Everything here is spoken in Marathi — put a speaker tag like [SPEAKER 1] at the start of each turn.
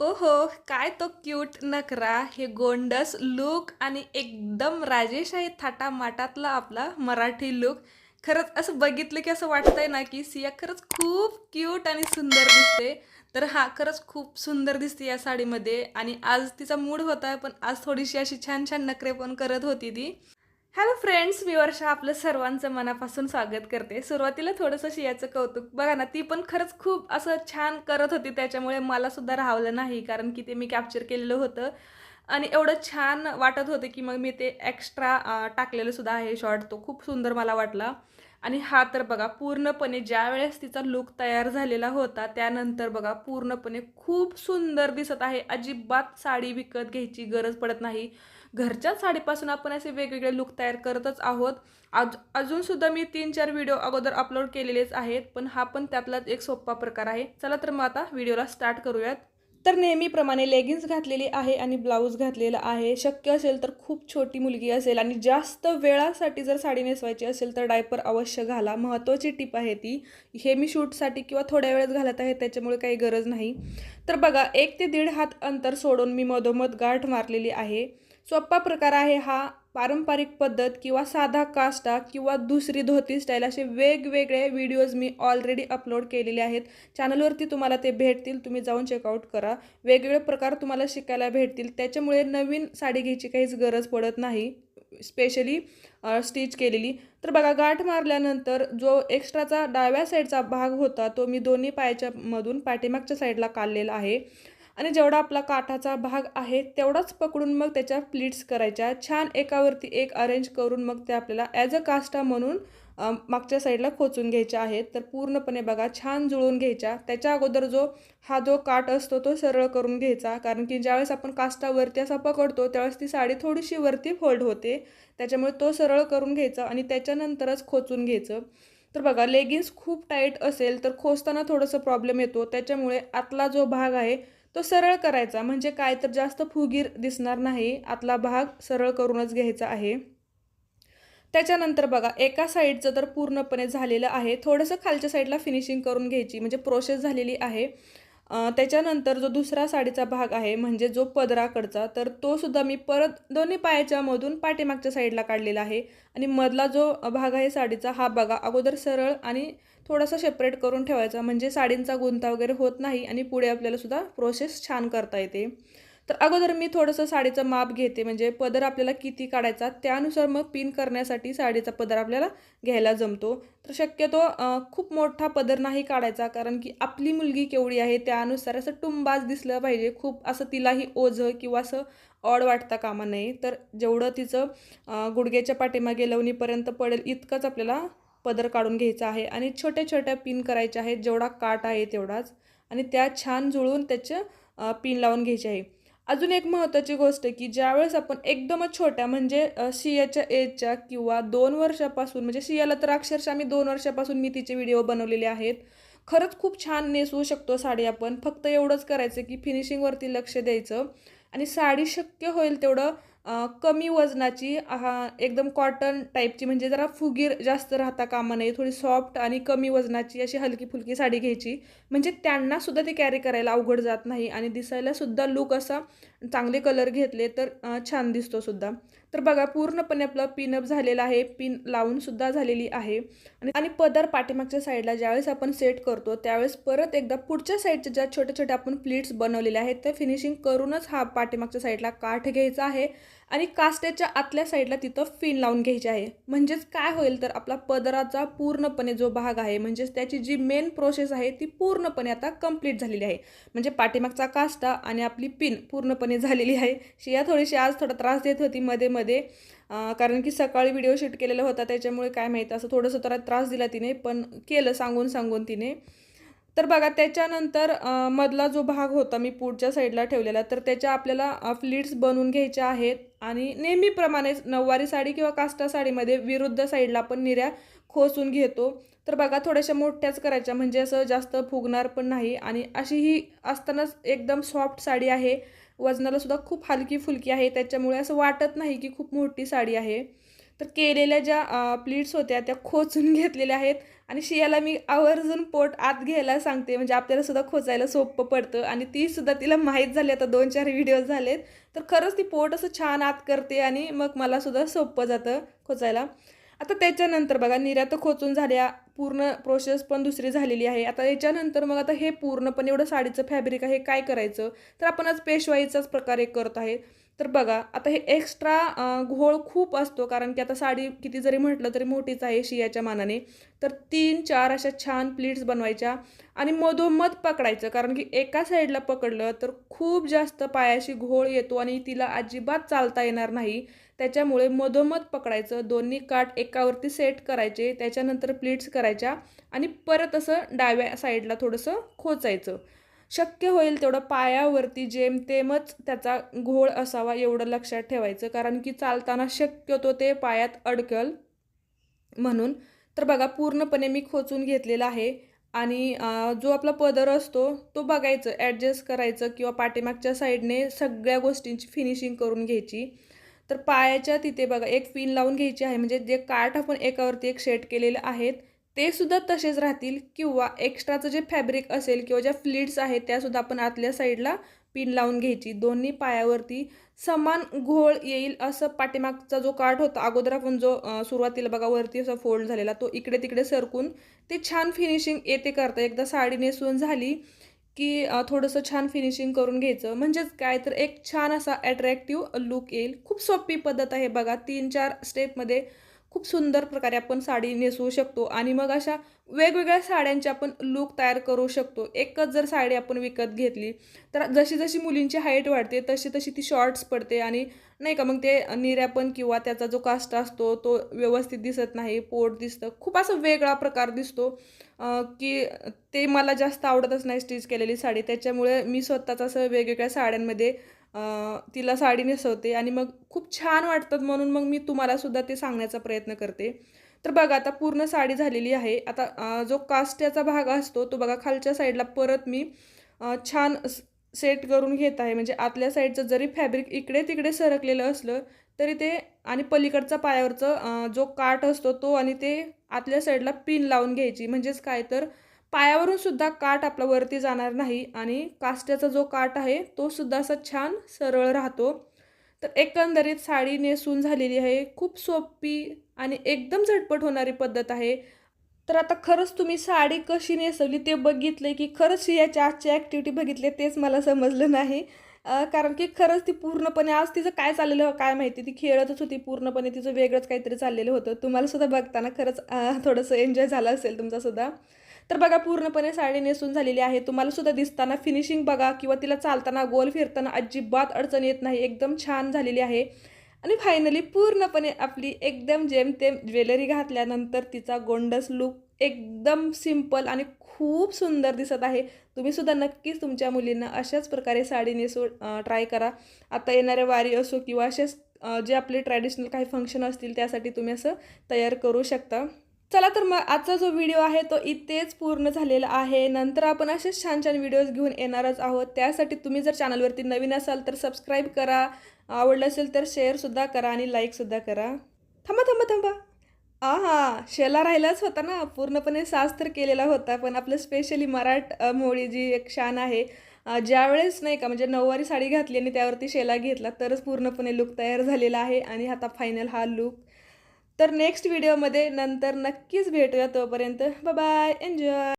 [SPEAKER 1] ओहो काय तो क्यूट नकरा हे गोंडस लुक आणि एकदम राजेशाही थाटामाटातला आपला मराठी लुक खरंच असं बघितलं की असं वाटतंय ना की सिया खरंच खूप क्यूट आणि सुंदर दिसते. तर हा खरंच खूप सुंदर दिसते या साडीमध्ये. आणि आज तिचा मूड होता पण आज थोडीशी अशी छान छान नखरे पण करत होती ती. हॅलो फ्रेंड्स मी वर्षा आपलं सर्वांचं मनापासून स्वागत करते. सुरुवातीला थोडंसं शियाचं कौतुक. बघा ना ती पण खरंच खूप असं छान करत होती त्याच्यामुळे मला सुद्धा राहवलं नाही कारण की ते मी कॅप्चर केलेलं होतं. आणि एवढं छान वाटत होतं की मग मी ते एक्स्ट्रा टाकलेलं सुद्धा आहे शॉर्ट तो खूप सुंदर मला वाटला. आणि हा तर बघा पूर्णपणे ज्या वेळेस तिचा लुक तयार झालेला होता त्यानंतर बघा पूर्णपणे खूप सुंदर दिसत आहे. अजिबात साडी विकत घ्यायची गरज पडत नाही. घरच्या साडीपासून आपण असे वेगवेगळे लुक तयार करतच आहोत. आज अजूनसुद्धा मी तीन चार व्हिडिओ अगोदर अपलोड केलेलेच आहेत पण हा पण त्यातलाच एक सोपा प्रकार आहे. चला तर मग आता व्हिडिओला स्टार्ट करूयात. तर नेहमीप्रमाणे लेगिन्स घातलेली आहे आणि ब्लाऊज घातलेला आहे. शक्य असेल तर खूप छोटी मुलगी असेल आणि जास्त वेळासाठी जर साडी नेसवायची असेल तर डायपर अवश्य घाला. महत्त्वाची टीप आहे ती. हे मी शूटसाठी किंवा थोड्या वेळेस घालत आहे त्याच्यामुळे काही गरज नाही. तर बघा एक ते दीड हात अंतर सोडून मी मधोमध गाठ मारलेली आहे. सोपा प्रकार आहे हा. पारंपरिक पद्धत किंवा साधा कास्टा किंवा दुसरी धोती स्टाईल असे वेगवेगळे व्हिडिओज मी ऑलरेडी अपलोड केलेले आहेत. चॅनलवरती तुम्हाला ते भेटतील. तुम्ही जाऊन चेकआउट करा. वेगवेगळे प्रकार तुम्हाला शिकायला भेटतील. त्याच्यामुळे नवीन साडी घ्यायची काहीच गरज पडत नाही. स्पेशली स्टिच केलेली. तर बघा गाठ मारल्यानंतर जो एक्स्ट्राचा डाव्या साईडचा भाग होता तो मी दोन्ही पायाच्या मधून पाठीमागच्या साईडला काढलेला आहे. आणि जेवढा आपला काठाचा भाग आहे तेवढाच पकडून मग त्याच्या प्लीट्स करायच्या. छान एकावरती एक अरेंज करून मग ते आपल्याला ॲज अ कास्टा म्हणून मागच्या साईडला खोचून घ्यायच्या आहेत. तर पूर्णपणे बघा छान जुळून घ्यायच्या. त्याच्या अगोदर जो हा जो काठ असतो तो सरळ करून घ्यायचा. कारण की ज्यावेळेस आपण कास्टावरती असा पकडतो त्यावेळेस ती साडी थोडीशी वरती फोल्ड होते. त्याच्यामुळे तो सरळ करून घ्यायचा आणि त्याच्यानंतरच खोचून घ्यायचं. तर बघा लेगिन्स खूप टाईट असेल तर खोचताना थोडंसं प्रॉब्लेम येतो. त्याच्यामुळे आतला जो भाग आहे तो सरळ करायचा. म्हणजे काय तर जास्त फुगीर दिसणार नाही. आतला भाग सरळ करूनच घ्यायचा आहे. त्याच्यानंतर बघा एका साईडचं तर पूर्णपणे झालेलं आहे. थोडंसं खालच्या साईडला फिनिशिंग करून घ्यायची. म्हणजे प्रोसेस झालेली आहे. त्याच्यानंतर जो दुसरा साडीचा भाग आहे म्हणजे जो पदराकडचा तर तो सुद्धा मी परत दोन्ही पायाच्या मधून पाठीमागच्या साईडला काढलेला आहे. आणि मधला जो भाग आहे साडीचा हा बघा अगोदर सरळ आणि थोडासा सेपरेट करून ठेवायचा. म्हणजे साडींचा गुंता वगैरे होत नाही आणि पुढे आपल्याला सुद्धा प्रोसेस छान करता येते. तर अगोदर मी थोडंसं साडीचं माप घेते. म्हणजे पदर आपल्याला किती काढायचा त्यानुसार मग पिन करण्यासाठी साडीचा पदर आपल्याला घ्यायला जमतो. तर शक्यतो खूप मोठा पदर नाही काढायचा कारण की आपली मुलगी केवढी आहे त्यानुसार असं टुंबाज दिसलं पाहिजे. खूप असं तिलाही ओझं किंवा असं ऑड वाटता कामा नये तर जेवढं तिचं गुडघ्याच्या पाठीमागे लवणीपर्यंत पडेल इतकंच आपल्याला पदर काढून घ्यायचा आहे आणि छोट्या छोट्या पिन करायच्या आहेत जेवढा काट आहे तेवढाच. आणि त्या छान जुळून त्याचं पिन लावून घ्यायचे आहे. अजून एक महत्त्वाची गोष्ट की ज्यावेळेस आपण एकदमच छोट्या म्हणजे सियाच्या एजच्या किंवा दोन वर्षापासून म्हणजे सियाला तर अक्षरशः मी दोन वर्षापासून मी तिचे व्हिडिओ बनवलेले आहेत. खरंच खूप छान नेसवू शकतो साडी आपण. फक्त एवढंच करायचं की फिनिशिंगवरती लक्ष द्यायचं. आणि साडी शक्य होईल तेवढं कमी वजनाची एकदम कॉटन टाईपची म्हणजे जरा फुगीर जास्त राहता कामा नये थोडी सॉफ्ट आणि कमी वजनाची अशी हलकी फुलकी साडी घ्यायची. म्हणजे त्यांनासुद्धा ती कॅरी करायला अवघड जात नाही आणि दिसायलासुद्धा लुक असा चांगले कलर घेतले तर छान दिसतो सुद्धा. तर बघा पूर्णपणे आपलं पिनअप झालेलं आहे. पिन लावूनसुद्धा झालेली आहे. आणि आणि पदर पाठीमागच्या साईडला ज्यावेळेस आपण सेट करतो त्यावेळेस परत एकदा पुढच्या साईडच्या ज्या छोट्या छोट्या आपण प्लीट्स बनवलेल्या आहेत त्या फिनिशिंग करूनच हा पाठीमागच्या साईडला काठ घ्यायचा आहे. आणि कास्टेच्या आतल्या साईडला तिथं फिन लावून घ्यायची आहे. म्हणजेच काय होईल तर आपला पदराचा पूर्णपणे जो भाग आहे म्हणजेच त्याची जी मेन प्रोसेस आहे ती पूर्णपणे आता कंप्लीट झालेली आहे. म्हणजे पाठीमागचा कास्टा आणि आपली पिन पूर्णपणे झालेली आहे. शिया थोडीशी आज थोडा त्रास देत होती मध्ये मध्ये कारण की सकाळी व्हिडिओ शूट केलेला होता त्याच्यामुळे काय माहीत असं थोडंसं तर त्रास दिला तिने पण केलं सांगून सांगून तिने. तर बघा त्याच्यानंतर मधला जो भाग होता मी पुढच्या साईडला ठेवलेला तर त्याच्या आपल्याला फ्लिट्स बनवून घ्यायच्या आहेत. आणि नेहमीप्रमाणेच नऊवारी साडी किंवा काष्टा साडीमध्ये विरुद्ध साईडला पण निऱ्या खोसून घेतो. तर बघा थोड्याशा मोठ्याच करायच्या म्हणजे असं जास्त फुगणार पण नाही. आणि अशी ही असतानाच एकदम सॉफ्ट साडी आहे. वजनाला सुद्धा खूप हलकी फुलकी आहे. त्याच्यामुळे असं वाटत नाही की खूप मोठी साडी आहे. तर केलेल्या ज्या प्लीट्स होत्या त्या खोचून घेतलेल्या आहेत. आणि शियाला मी आवर्जून पोट आत घ्यायला सांगते. म्हणजे आपल्याला सुद्धा खोचायला सोपं पडतं आणि ती सुद्धा तिला माहीत झाली. आता दोन चार व्हिडिओ झालेत. तर खरंच ती पोट असं छान आत करते आणि मग मला सुद्धा सोपं जातं खोचायला. आता त्याच्यानंतर बघा निर्या तर खोचून झाल्या. पूर्ण प्रोसेस पण दुसरी झालेली आहे. आता याच्यानंतर मग आता हे पूर्णपणे एवढं साडीचं फॅब्रिक आहे काय करायचं? तर आपण आज पेशवाईचाच प्रकारे करत आहे. तर बघा आता हे एक्स्ट्रा घोळ खूप असतो कारण की आता साडी किती जरी म्हटलं तरी मोठीच आहे शियाच्या मानाने. तर तीन चार अशा छान प्लीट्स बनवायच्या आणि मधोमध पकडायचं कारण की एका साईडला पकडलं तर खूप जास्त पायाशी घोळ येतो आणि तिला अजिबात चालता येणार नाही. त्याच्यामुळे मधोमध पकडायचं दोन्ही काठ एकावरती सेट करायचे त्याच्यानंतर प्लीट्स करायच्या आणि परत असं डाव्या साईडला थोडंसं खोचायचं. शक्य होईल तेवढं पायावरती जेमतेमच त्याचा घोळ असावा एवढं लक्षात ठेवायचं. कारण की चालताना शक्यतो ते पायात अडकल म्हणून. तर बघा पूर्णपणे मी खोचून घेतलेला आहे. आणि जो आपला पदर असतो तो बघायचं ॲडजस्ट करायचं किंवा पाठीमागच्या साईडने सगळ्या गोष्टींची फिनिशिंग करून घ्यायची. तर पायाच्या तिथे बघा एक पिन लावून घ्यायची आहे. म्हणजे जे काठ आपण एकावरती एक सेट केलेले आहेत ते सुद्धा तसेच राहतील किंवा एक्स्ट्राचं जे फॅब्रिक असेल किंवा ज्या फ्लीट्स आहेत त्यासुद्धा आपण आतल्या साईडला पिन लावून घ्यायची. दोन्ही पायावरती समान घोळ येईल असं पाठीमागचा जो काठ होता अगोदर आपण जो सुरुवातीला बघा वरती असा फोल्ड झालेला तो इकडे तिकडे सरकून ते छान फिनिशिंग येते करता. एकदा साडी नेसून झाली की थोडंसं छान फिनिशिंग करून घ्यायचं. म्हणजेच काय तर एक छान असा अट्रॅक्टिव्ह लुक येईल. खूप सोपी पद्धत आहे बघा. तीन चार स्टेपमध्ये खूप सुंदर प्रकारे आपण साडी नेसवू शकतो आणि मग अशा वेगवेगळ्या साड्यांचे आपण लूक तयार करू शकतो. एकच जर साडी आपण विकत घेतली तर जशी जशी मुलींची हाईट वाढते तशी तशी ती शॉर्ट्स पडते आणि नाही का मग ते निर्यापण किंवा त्याचा जो कास्ट असतो तो व्यवस्थित दिसत नाही पोट दिसतं. खूप असं वेगळा प्रकार दिसतो की ते मला जास्त आवडतच नाही स्टिच केलेली साडी. त्याच्यामुळे मी स्वतःच असं वेगवेगळ्या साड्यांमध्ये तिला साडी नेसवते आणि मग खूप छान वाटतात म्हणून मग मी तुम्हालासुद्धा ते सांगण्याचा प्रयत्न करते. तर बघा आता पूर्ण साडी झालेली आहे. आता जो कास्ट्याचा भाग असतो तो बघा खालच्या साईडला परत मी छान सेट करून घेत आहे. म्हणजे आतल्या साईडचं जरी फॅब्रिक इकडे तिकडे सरकलेलं असलं तरी ते आणि पलीकडचा पायावरचं जो काठ असतो तो आणि ते आतल्या साईडला पिन लावून घ्यायची. म्हणजेच काय तर पायावरून सुद्धा काठ आपला वरती जाणार नाही आणि कास्ट्याचा जो काठ आहे तो सुद्धा असा छान सरळ राहतो. तर एकंदरीत साडी नेसून झालेली आहे. खूप सोपी आणि एकदम झटपट होणारी पद्धत आहे. तर आता खरंच तुम्ही साडी कशी नेसवली ते बघितले की खरंच याच्या आजची ॲक्टिव्हिटी बघितले तेच मला समजलं नाही. कारण की खरंच ती पूर्णपणे आज तिचं काय चाललेलं काय माहिती? ती खेळतच होती पूर्णपणे तिचं वेगळंच काहीतरी चाललेलं होतं. तुम्हाला सुद्धा बघताना खरंच थोडंसं एन्जॉय झालं असेल तुमचासुद्धा तर बघा पूर्णपणे साडी नेसून झालेली आहे. तुम्हाला सुद्धा दिसताना फिनिशिंग बघा किंवा तिला चालताना गोल फिरताना अजिबात अडचण येत नाही. एकदम छान झालेली आहे. आणि फायनली पूर्णपणे आपली एकदम जेमतेम ज्वेलरी घातल्यानंतर तिचा गोंडस लुक एकदम सिंपल आणि खूप सुंदर दिसत आहे. तुम्ही सुद्धा नक्कीच तुमच्या मुलींना अशाच प्रकारे साडी नेसू ट्राय करा. आता येणाऱ्या वारी असो किंवा असेच जे आपले ट्रॅडिशनल काही फंक्शन असतील त्यासाठी तुम्ही असं तयार करू शकता. चला तर मग आजचा जो व्हिडिओ आहे तो इथेच पूर्ण झालेला आहे. नंतर आपण असेच छान छान व्हिडिओज घेऊन येणारच आहोत. त्यासाठी तुम्ही जर चॅनलवरती नवीन असाल तर सबस्क्राईब करा. आवडलं असेल तर शेअरसुद्धा करा आणि लाईकसुद्धा करा. थांबा थांबा थांबा. आ हा शेला राहिलाच होता ना. पूर्णपणे सास तर केलेला होता पण आपलं स्पेशली मराठ मोळी जी एक शान आहे ज्यावेळेस नाही का म्हणजे नऊवारी साडी घातली आणि त्यावरती शेला घेतला तरच पूर्णपणे लुक तयार झालेला आहे आणि आता फायनल हा लुक तर नेक्स्ट व्हिडिओमध्ये नंतर नक्कीच भेटूया तोपर्यंत. Bye enjoy